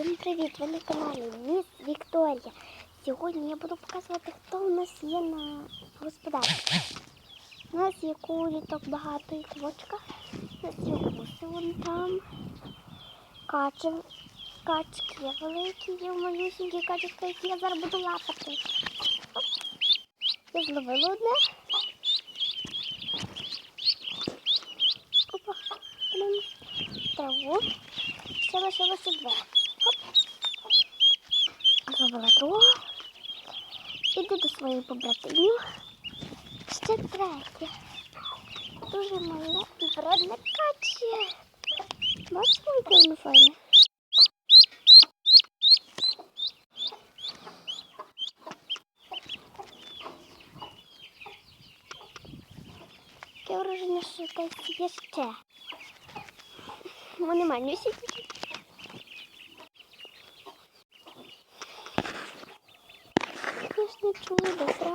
Всім привіт! Ви на каналі Міс Вікторія. Сьогодні я буду показувати, хто у нас є на господарстві. У нас є куріток багато і квочка. У нас є гуси вон там. Качі, качки великі, є малюсенькі качки, які я зараз буду лапати. Оп. Я зловила одне. Опа. Траву. Ще лишилося два. Зробила другого. Іду до своїх побратимів. Ще третє. Дуже мале і вредне каче. Бачите, яке воно файне? Таке враження, що якась є ще. Вони манюсінькі. arkadaşlar çoğu da